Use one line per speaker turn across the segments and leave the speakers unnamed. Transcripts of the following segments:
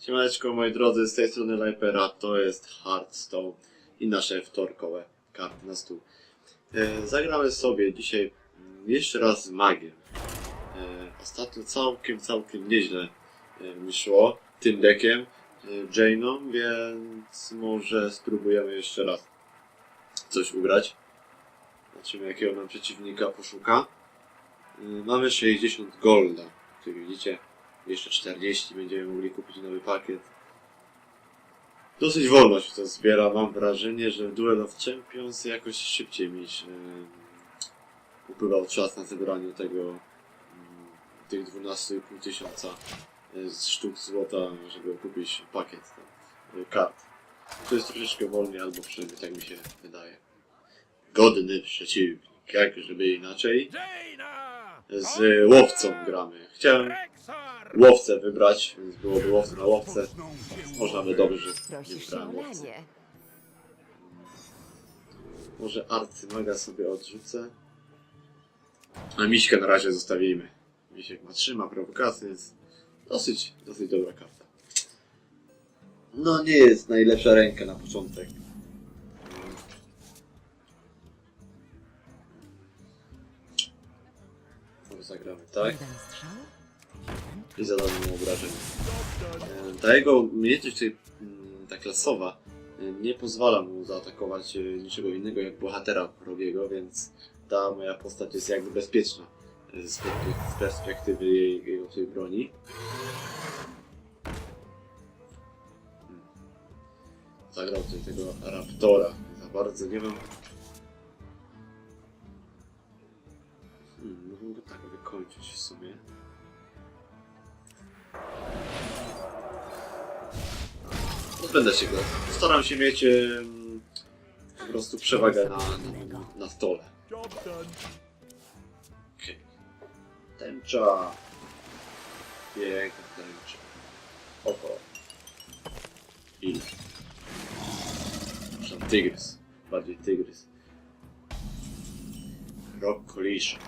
Siemaneczko moi drodzy, z tej strony Lipera, to jest Hearthstone i nasze wtorkowe karty na stół. E, zagramy sobie dzisiaj jeszcze raz z magiem. E, ostatnio całkiem, całkiem nieźle e, mi szło tym deckiem e, Jane'ą, więc może spróbujemy jeszcze raz coś ugrać. Zobaczymy jakiego nam przeciwnika poszuka. E, mamy 60 golda, jak widzicie jeszcze 40 będziemy mogli kupić nowy pakiet. Dosyć wolno się to zbiera. Mam wrażenie, że w Duel of Champions jakoś szybciej mi się upływał czas na zebranie tego em, tych 12,5 tysiąca e, z sztuk złota, żeby kupić pakiet tam, e, kart. To jest troszeczkę wolniej, albo przynajmniej tak mi się wydaje. Godny przeciwnik, jak żeby inaczej. Z łowcą gramy. Chciałem łowcę wybrać, więc byłoby łowca na łowcę. Można by dobrze, że nie
Prosisz się o
wybrałem łowcę.
lanie.
Może arcymaga sobie odrzucę. A miśkę na razie zostawimy. Misiek ma trzyma prowokację, jest dosyć, dosyć dobra karta. No nie jest najlepsza ręka na początek. Może zagramy tak
Jeden strzał, jeden
i zadamy mu. E, Ta jego umiejętność tutaj, mm, ta klasowa, e, nie pozwala mu zaatakować e, niczego innego jak bohatera wrogiego, więc ta moja postać jest jakby bezpieczna z perspek- z perspektywy jej, jego tej broni. Hmm. Zagrał tutaj tego Raptora. Za bardzo nie wiem. Hmm, go tak wykończyć w sumie. Będę się go. Staram się mieć po prostu przewagę na, na, na stole. Okej. Tęcza. Piękna tęcza. Oko. Ile? Tygrys. Bardziej tygrys. Rok koliszek.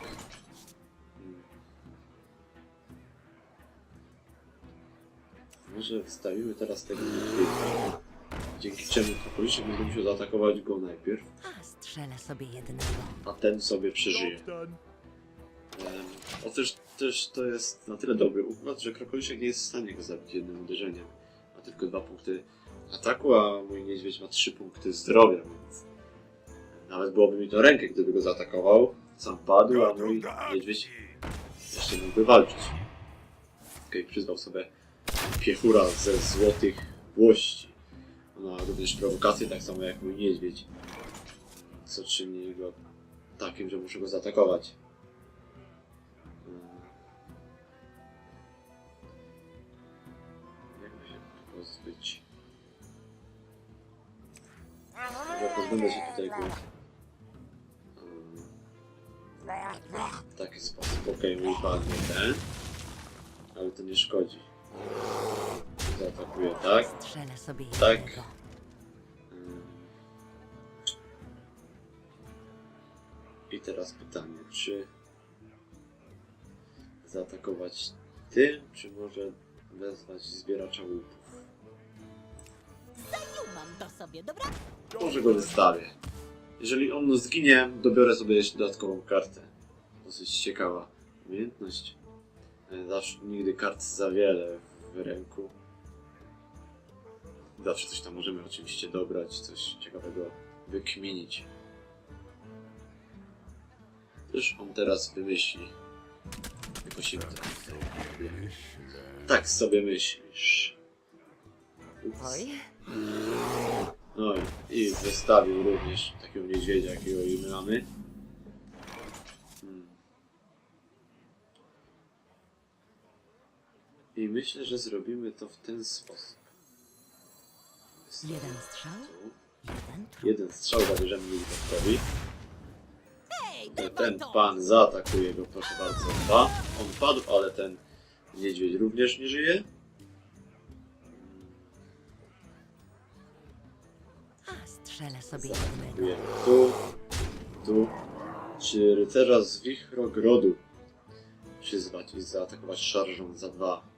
Może wstawimy teraz tego niedźwiedzia, dzięki czemu Kokoliszek będzie musiał zaatakować go najpierw,
A strzelę sobie jednego.
a ten sobie przeżyje. Em, O też, też to jest na tyle dobry układ, że Krakoliszek nie jest w stanie go zabić jednym uderzeniem. Ma tylko dwa punkty ataku, a mój niedźwiedź ma trzy punkty zdrowia, więc nawet byłoby mi to rękę, gdyby go zaatakował. Sam padł, a mój niedźwiedź jeszcze mógłby walczyć. Okej, przyzwał sobie piechura ze złotych włości. Ona ma również prowokację, tak samo jak mój niedźwiedź. Co czyni go takim, że muszę go zaatakować. Hmm. Jakby się pozbyć? Może pozbędę się tutaj go. Hmm. W taki sposób. Okej, padnie ten. Ale to nie szkodzi. Zaatakuję tak.
Strzelę sobie
Tak.
jednego.
I teraz pytanie, czy zaatakować tym, czy może wezwać zbieracza łupów?
Mam to sobie, dobra?
Może go wystawię. Jeżeli on zginie, dobiorę sobie jeszcze dodatkową kartę. Dosyć ciekawa umiejętność. Zawsze nigdy kart za wiele w ręku. Zawsze coś tam możemy oczywiście dobrać, coś ciekawego wykminić. Cóż on teraz wymyśli? Wykosimy to. Tak sobie myślisz.
Oj,
No i, i wystawił również takiego niedźwiedzia, jakiego i my mamy. Hmm. I myślę, że zrobimy to w ten sposób.
jeden strzał,
Tu.
jeden trup.
Jeden strzał zabierzemy Wilkowi. Ten pan zaatakuje go, proszę bardzo. Dwa. On padł, ale ten niedźwiedź również nie żyje.
A strzelę sobie jednego.
tu, tu. Czy rycerza z wichrogrodu przyzwać i zaatakować szarżą za dwa?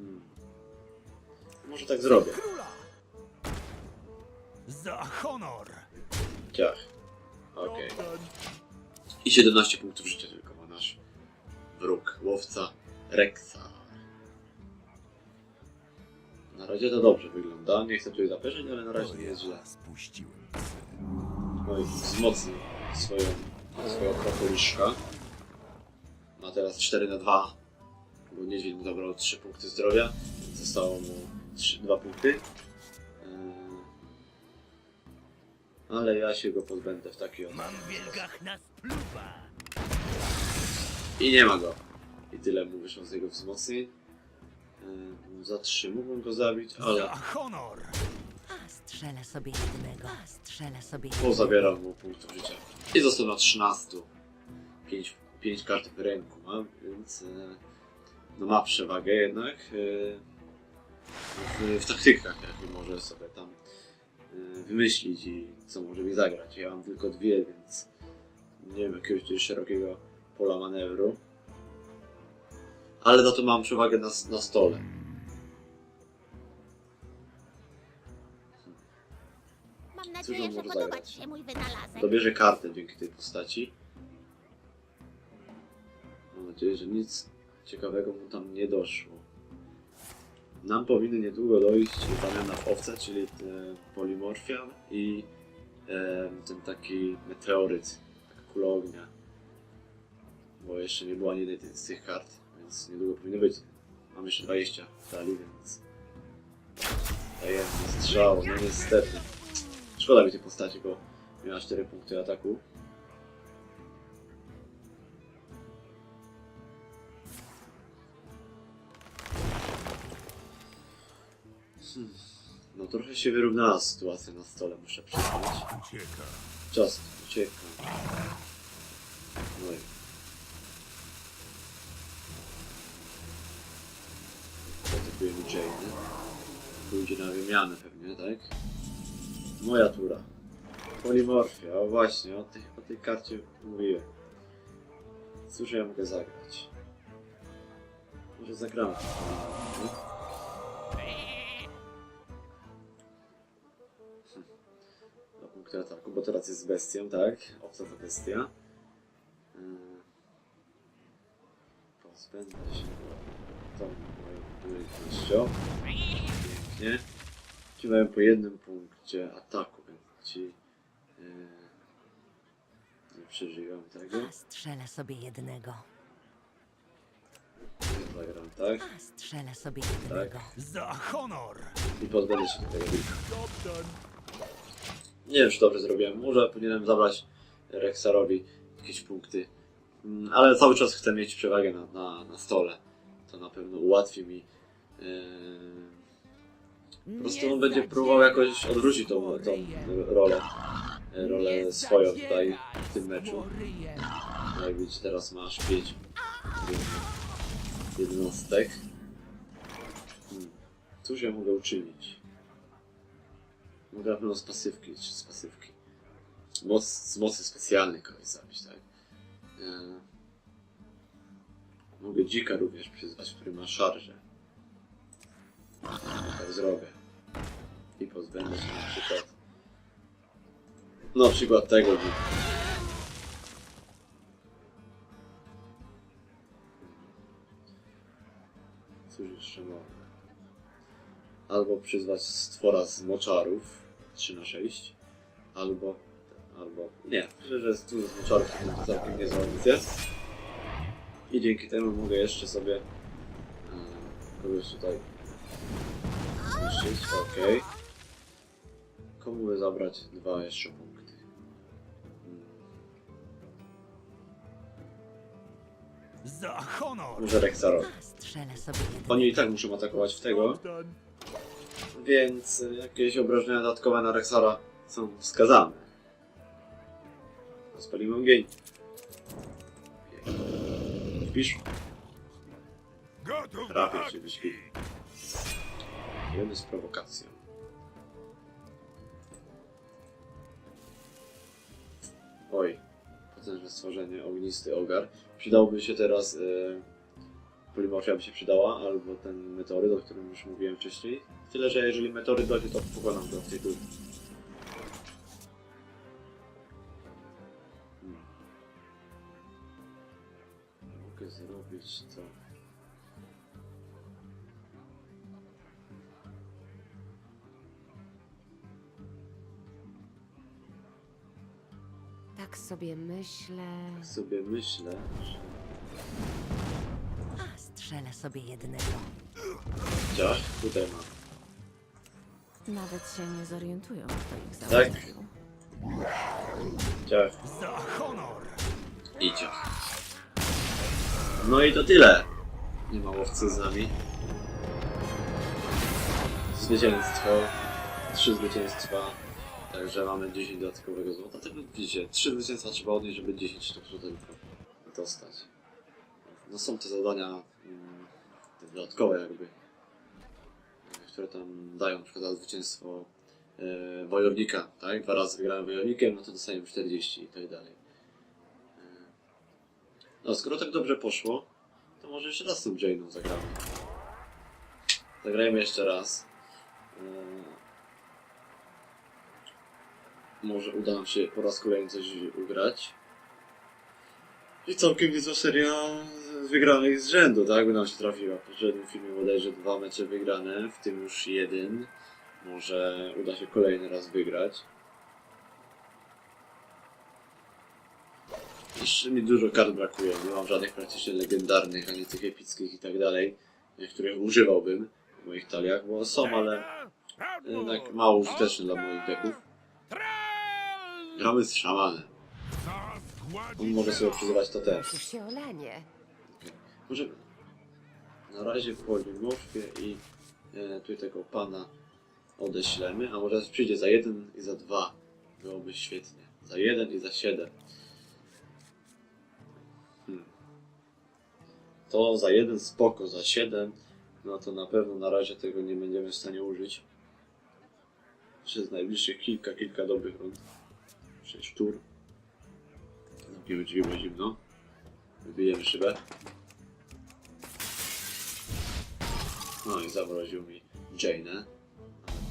Hmm. Może tak zrobię.
Za honor!
Ciach. Okej.
Kaptan.
I 17 punktów życia tylko ma nasz wróg, łowca Rexa. Na razie to dobrze wygląda. Nie chcę tutaj zapeszać, ale na razie nie jest źle.
Spuściłem.
No i wzmocnił swoją, swojego kratoliszka. Ma teraz 4 na 2, bo niedźwiedź mu zabrał 3 punkty zdrowia, więc zostało mu 3, 2 punkty. Yy, Ale ja się go pozbędę w taki oto.
Mam wielgach!
I nie ma go. I tyle mu wyszło z jego wzmocnień. Yy, Zatrzymałbym go zabić, ale
Za honor!
A strzelę sobie jednego. A strzelę sobie jednego.
pozabierał mu punktów życia. I został na 13. 5, 5 kart w ręku ma, więc e, no ma przewagę jednak e, w, w taktykach, jakie może sobie tam e, wymyślić i co może mi zagrać. Ja mam tylko dwie, więc nie wiem jakiegoś tutaj szerokiego pola manewru. Ale za to mam przewagę na, na stole.
Mam nadzieję, że podoba? Ci się mój wynalazek.
Dobierze kartę dzięki tej postaci. Mam nadzieję, że nic ciekawego mu tam nie doszło. Nam powinny niedługo dojść zamiana w owce, czyli polimorfia i e, ten taki meteoryt, taka kula ognia. Bo jeszcze nie było ani jednej z tych kart, więc niedługo powinno być. Mam jeszcze 20 w talii, więc dajemy strzał, no niestety. Szkoda mi tej postaci, bo miała 4 punkty ataku. Trochę się wyrównała sytuacja na stole, muszę przyznać.
Ucieka.
Czas ucieka. No i... Atakujemy Jane. Pójdzie na wymianę pewnie, tak? Moja tura. Polimorfia, o właśnie, o tej, o tej karcie mówiłem. Cóż ja mogę zagrać? Może zagramy. Bo teraz jest bestią, tak? Owca to bestia. Yy. Pozbędę się tą moją częścią. Pięknie. Mają po jednym punkcie ataku, więc ci yy, nie przeżyją tego.
A strzelę sobie jednego.
Zagram tak
A strzelę sobie jednego.
Za honor!
i pozbędę się tego wilka. Nie wiem, czy dobrze zrobiłem. Może powinienem zabrać Rexarowi jakieś punkty. Mm, Ale cały czas chcę mieć przewagę na, na, na stole. To na pewno ułatwi mi. Yy, po prostu on będzie próbował jakoś odwrócić tą, tą rolę, e, rolę swoją tutaj w tym meczu. No Jak widzicie, teraz masz 5 jednostek. Hmm. Cóż ja mogę uczynić? Na pewno z pasywki, czy z pasywki. Moc, z mocy specjalnej kogoś zabić, tak? E, mogę dzika również przyzwać, który ma szarże. Tak zrobię. I pozbędę się na przykład. No, na przykład tego dzika. Cóż jeszcze mogę? Albo przyzwać stwora z moczarów 3 na 6 albo albo nie, myślę, że tu z moczarów to będzie całkiem niezła opcja i dzięki temu mogę jeszcze sobie e, kogoś tutaj zniszczyć, okej komu by zabrać dwa jeszcze punkty
Za honor!
może
jednego.
oni i tak muszą atakować w tego. Więc y, jakieś obrażenia dodatkowe na Rexara są wskazane. Spalimy ogień. Wpisz. Trafię cię,
akcji.
wyśpi. Jemy z prowokacją. Oj, potężne stworzenie, ognisty ogar. Przydałoby się teraz y, polimorfia by się przydała, albo ten meteoryt, o którym już mówiłem wcześniej. Tyle, że jeżeli meteoryt dojdzie, to pokonam go w tej turze. Hmm. Mogę zrobić to.
Tak sobie myślę.
Tak sobie myślę, że...
Strzelę sobie jednego.
Ciach, tutaj mam.
Nawet się nie zorientują, kto ich
Tak.
załatwił.
Ciach
Za honor!
i ciach. No i to tyle. Nie ma łowcy z nami. Zwycięstwo. Trzy zwycięstwa. Także mamy 10 dodatkowego złota. Tak jak widzicie, trzy zwycięstwa trzeba odnieść, żeby 10 sztuk złotego dostać. No są te zadania dodatkowe jakby, e, które tam dają na przykład zwycięstwo e, wojownika, tak? Dwa razy wygrałem wojownikiem, no to dostajemy 40 i tak dalej. E, No skoro tak dobrze poszło, to może jeszcze raz z tą Jane'ą zagramy. Zagrajmy jeszcze raz. E, Może uda nam się po raz kolejny coś ugrać. I całkiem niezła seria wygranych z rzędu, tak? By nam się trafiła. W poprzednim filmie bodajże dwa mecze wygrane, w tym już jeden. Może uda się kolejny raz wygrać. Jeszcze mi dużo kart brakuje. Nie mam żadnych praktycznie legendarnych, ani tych epickich i tak dalej, których używałbym w moich taliach, bo są, ale jednak mało użyteczne dla moich deków. Gramy z szamanem. On może sobie przyzywać to też. Może na razie po Limorfie i e, tego pana odeślemy, a może przyjdzie za jeden i za dwa. Byłoby świetnie. Za jeden i za siedem. Hmm. To za jeden spoko, za siedem, no to na pewno na razie tego nie będziemy w stanie użyć. Przez najbliższych kilka, kilka dobrych rund. Sześć tur. Zamkniemy drzwi, bo zimno. Wybijemy szybę. No i zamroził mi Jane'ę.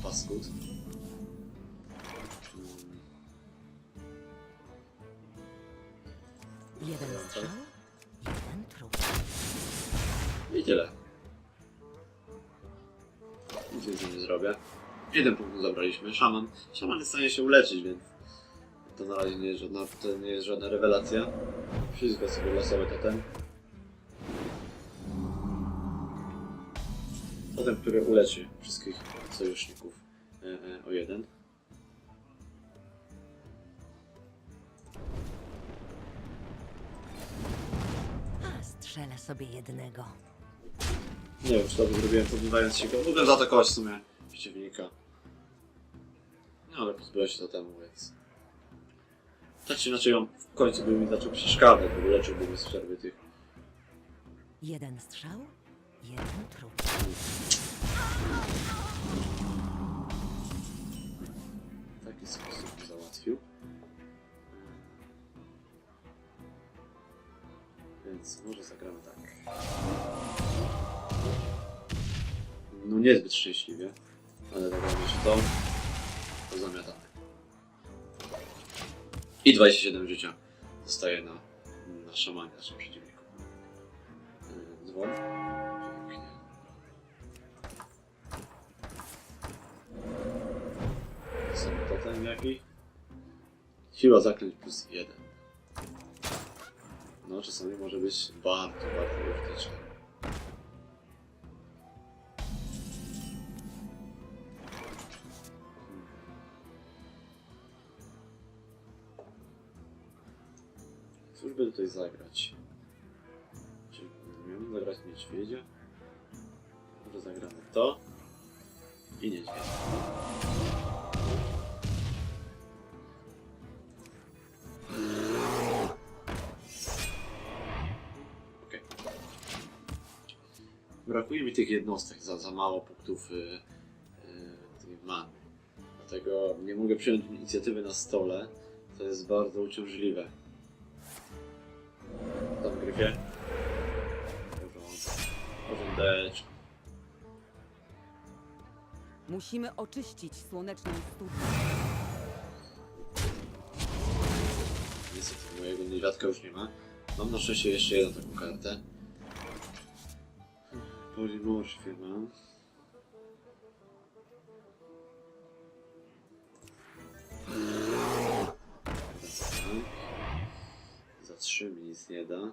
Paskud. Mm,
Jeden strzał, jeden trup.
I tyle. Nic więcej nie zrobię. Jeden punkt zabraliśmy. Szaman. Szaman jest w stanie się uleczyć, więc to na razie nie jest żadna, to nie jest żadna rewelacja. Wszystko sobie losowe totem. Totem, który uleczy wszystkich sojuszników e, e, o jeden.
A strzelę sobie jednego.
Nie wiem, czy dobrze zrobiłem, podbywając się go. Mogłem zaatakować w sumie przeciwnika. No ale pozbyłem się totemu, więc... Tak czy inaczej on w końcu by mi zaczął przeszkadzać, bo leczyłby mnie z przerwy tych.
Jeden strzał, jeden trup.
W taki sposób załatwił. Więc może zagramy tak. No niezbyt szczęśliwie, ale zagramy się to. To zamiatamy. I 27 życia zostaje na, na szamanie naszym przeciwniku. Yy, Dzwon. Siła zaklęć plus 1. No, czasami może być bardzo, bardzo użyteczne. Cóż by tutaj zagrać? Czy miałem zagrać niedźwiedzia? Może zagramy to i niedźwiedzia. Brakuje mi tych jednostek, za, za mało punktów y, y, tej many. Dlatego nie mogę przyjąć inicjatywy na stole. To jest bardzo uciążliwe. Tam gryfie. Porządek. Mordeczko.
Musimy oczyścić słoneczną studnię.
Niestety mojego niedźwiadka już nie ma. Mam na szczęście jeszcze jedną taką kartę. Polimorfię mam. Tak. Za trzy mi nic nie da. E,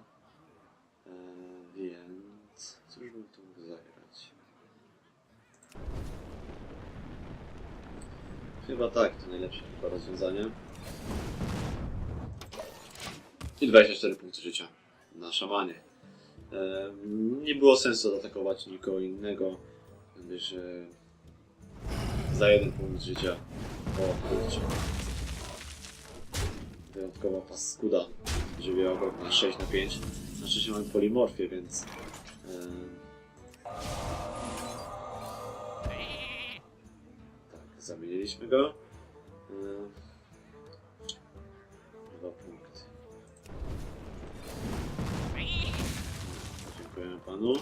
więc cóż bym tu mógł zagrać? Chyba tak, to najlepsze chyba rozwiązanie. I 24 punkty życia na szamanie. E, nie było sensu atakować nikogo innego, gdyż e, za jeden punkt życia. O kurczę. Wyjątkowa paskuda żywiła go na 6 na 5. Na szczęście mamy polimorfię, więc... E, tak, zamieniliśmy go. Panu.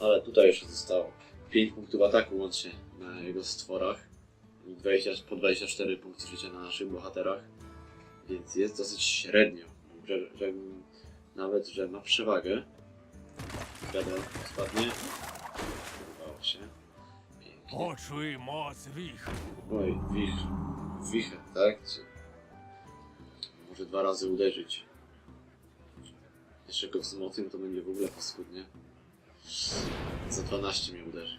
Ale tutaj jeszcze zostało 5 punktów ataku łącznie na jego stworach. I 20, po 24 punkty życia na naszych bohaterach. Więc jest dosyć średnio. Że, że, nawet, że ma przewagę. Gada spadnie. Udało się. Pięknie.
Poczuj moc wichru.
Oj, wichr. Wicher, tak? Czy... Może dwa razy uderzyć. Jeszcze go wzmocnię, to będzie w ogóle paskudnie. Za 12 mnie uderzy.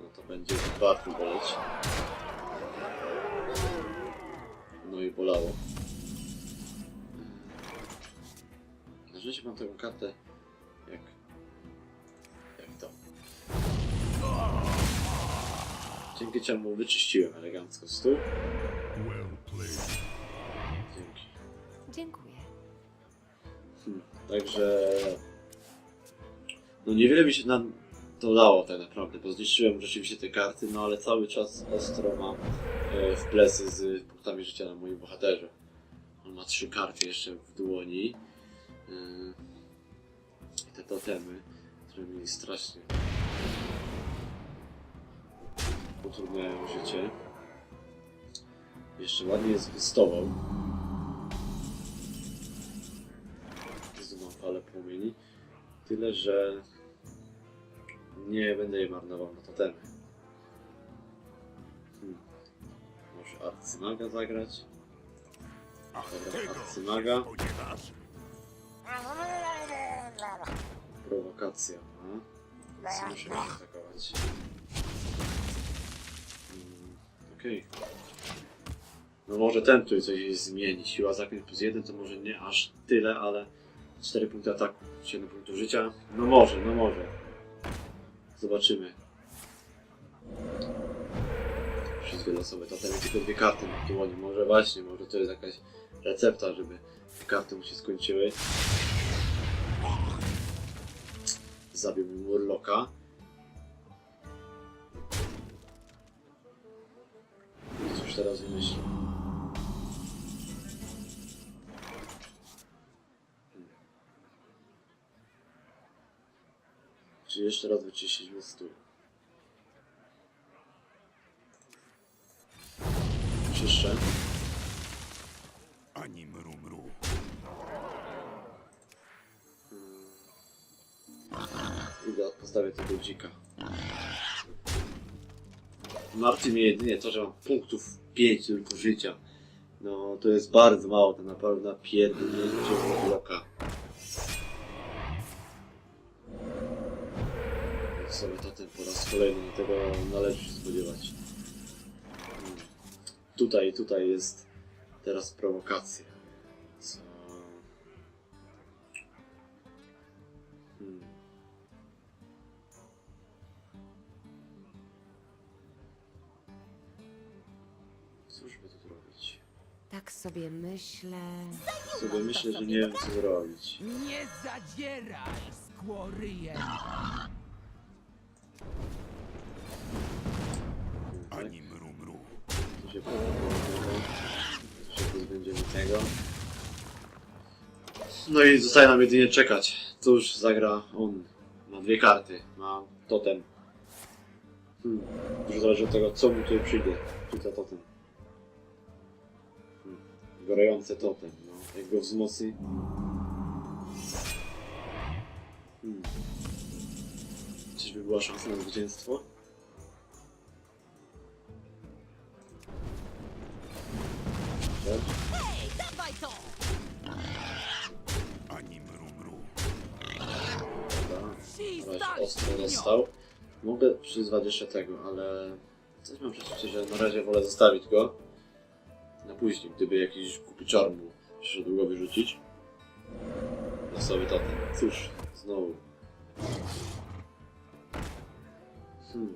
No to będzie warto boleć. No i bolało. Na szczęście mam taką kartę jak... jak to. Dzięki czemu wyczyściłem elegancko stół.
Dziękuję.
Hmm, Także... No niewiele mi się na to dało tak naprawdę, bo zniszczyłem rzeczywiście te karty, no ale cały czas ostro mam e, w plecy z punktami życia na moim bohaterze. On ma trzy karty jeszcze w dłoni. E, te totemy, które mi strasznie utrudniają życie. Jeszcze ładnie jest wystował. Znowu Tyle, że nie będę jej marnował na totemy. Hmm. Może arcymaga zagrać? Dobra, arcymaga. Prowokacja. A? Więc muszę go atakować. Mm, Okej. No może ten tutaj coś zmieni. Siła zaklęć plus 1 to może nie aż tyle, ale 4 punkty ataku, 7 punktów życia. No może, no może. Zobaczymy. Wszystkie losowe totemy, tylko dwie karty na dłoni. Może właśnie, może to jest jakaś recepta, żeby karty mu się skończyły. Zabił mi Murloka. Cóż teraz wymyślił? Czy jeszcze raz wyczyścić stół? Czyszczę.
Ani mru mru.
I do- postawię tego dzika. Martwi mnie jedynie to, że mam punktów 5 tylko życia. No to jest bardzo mało, to naprawdę na pierdolnięcie bloka. Tego należy się spodziewać. Hmm. Tutaj, tutaj jest teraz prowokacja. Co... Hmm. Cóż by tu robić?
Tak sobie myślę.
Sobie myślę, że nie wiem co zrobić.
Nie zadzieraj, skłoryje!
Się się pozbędziemy tego. No i zostaje nam jedynie czekać. Cóż zagra on? Ma dwie karty. Ma totem. Hmm. Dużo zależy od tego, co mu tutaj przyjdzie. Czy to totem. Hmm. Totem. No. Jak go wzmocni. Hmm. Czyżby była szansa na zwycięstwo?
Dawaj to!
Ani mru mru.
Dobra. Ostro dostał. Mogę przyzwać jeszcze tego, ale coś mam przeczucie, że na razie wolę zostawić go. Na później, gdyby jakiś kupi czarnu przyszedł go wyrzucić. Losowy totem. Cóż, znowu. Hmm.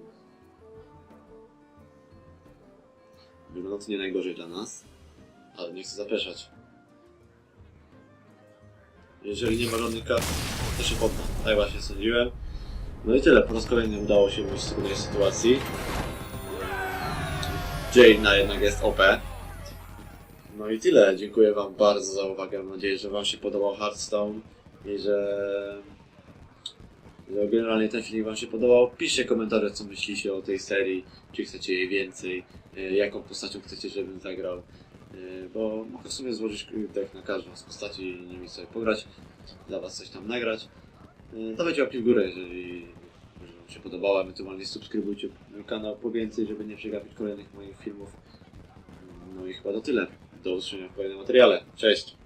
Wygląda to nie najgorzej dla nas, ale nie chcę zapeszać. Jeżeli nie ma kart, to się poddam. Tak właśnie sądziłem. No i tyle. Po raz kolejny udało się wyjść z trudnej sytuacji. Jaina jednak jest OP. No i tyle. Dziękuję Wam bardzo za uwagę. Mam nadzieję, że Wam się podobał Hearthstone i że, że generalnie ten filmik Wam się podobał. Piszcie komentarze, co myślicie o tej serii, czy chcecie jej więcej, e, jaką postacią chcecie, żebym zagrał. E, Bo mogę w sumie złożyć deck na każdą z postaci i nimi sobie pograć, dla Was coś tam nagrać. E, Dawajcie łapki w górę, jeżeli jeżeli Wam się podobało, ewentualnie subskrybujcie kanał po więcej, żeby nie przegapić kolejnych moich filmów. No i chyba to tyle. Do usłyszenia w kolejnym materiale. Cześć!